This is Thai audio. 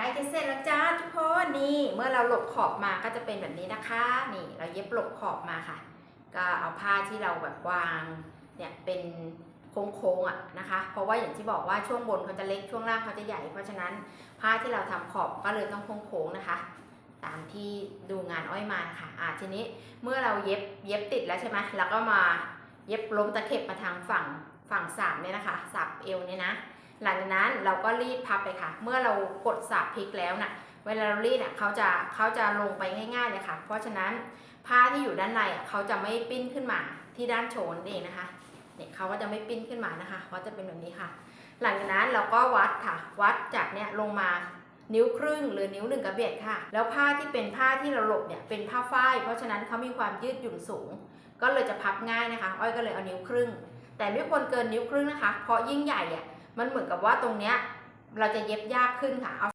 ล้จะเสร็จแล้วจ้าทุกคนนี่เมื่อเราหลบขอบมาก็จะเป็นแบบนี้นะคะ นี่เราเย็บหลบขอบมาค่ะ ก็เอาผ้าที่เราแบบวางเนี่ยเป็นโค้งๆอะนะคะ เพราะว่าอย่างที่บอกว่าช่วงบนเขาจะเล็กช่วงล่างเขาจะใหญ่ เพราะฉะนั้นผ้าที่เราทำขอบก็เลยต้องโค้งๆนะคะ ตามที่ดูงานอ้อยมาค่ะอ่าทีนี้เมื่อเราเย็บเย็บติดแล้วใช่ไหมแล้วก็มาเย็บล้มตะเข็บมาทางฝั่งฝั่งสามเนี่ยนะคะสับเอวเนี่ยนะ หลังจากนั้นเราก็รีดพับไปค่ะ เมื่อเรากดสับพลิกแล้วน่ะเวลาเรารีดอะเขาจะเขาจะลงไปง่ายๆเลยค่ะ เพราะฉะนั้นผ้าที่อยู่ด้านในอะเขาจะไม่ปิ้นขึ้นมาที่ด้านโชนเองนะคะเนี่ยเขาก็จะไม่ปิ้นขึ้นมานะคะเขาจะเป็นแบบนี้ค่ะ หลังจากนั้นเราก็วัดค่ะ วัดจากเนี่ยลงมานิ้วครึ่งหรือนิ้วหนึ่งกระเบียดค่ะ แล้วผ้าที่เป็นผ้าที่เราหลบเนี่ยเป็นผ้าฝ้าย เพราะฉะนั้นเขามีความยืดหยุ่นสูง ก็เลยจะพับง่ายนะคะ อ้อยก็เลยเอานิ้วครึ่ง แต่ไม่ควรเกินนิ้วครึ่งนะคะ เพราะยิ่งใหญ่อะ มันเหมือนกับว่าตรงเนี้ยเราจะเย็บยากขึ้นค่ะ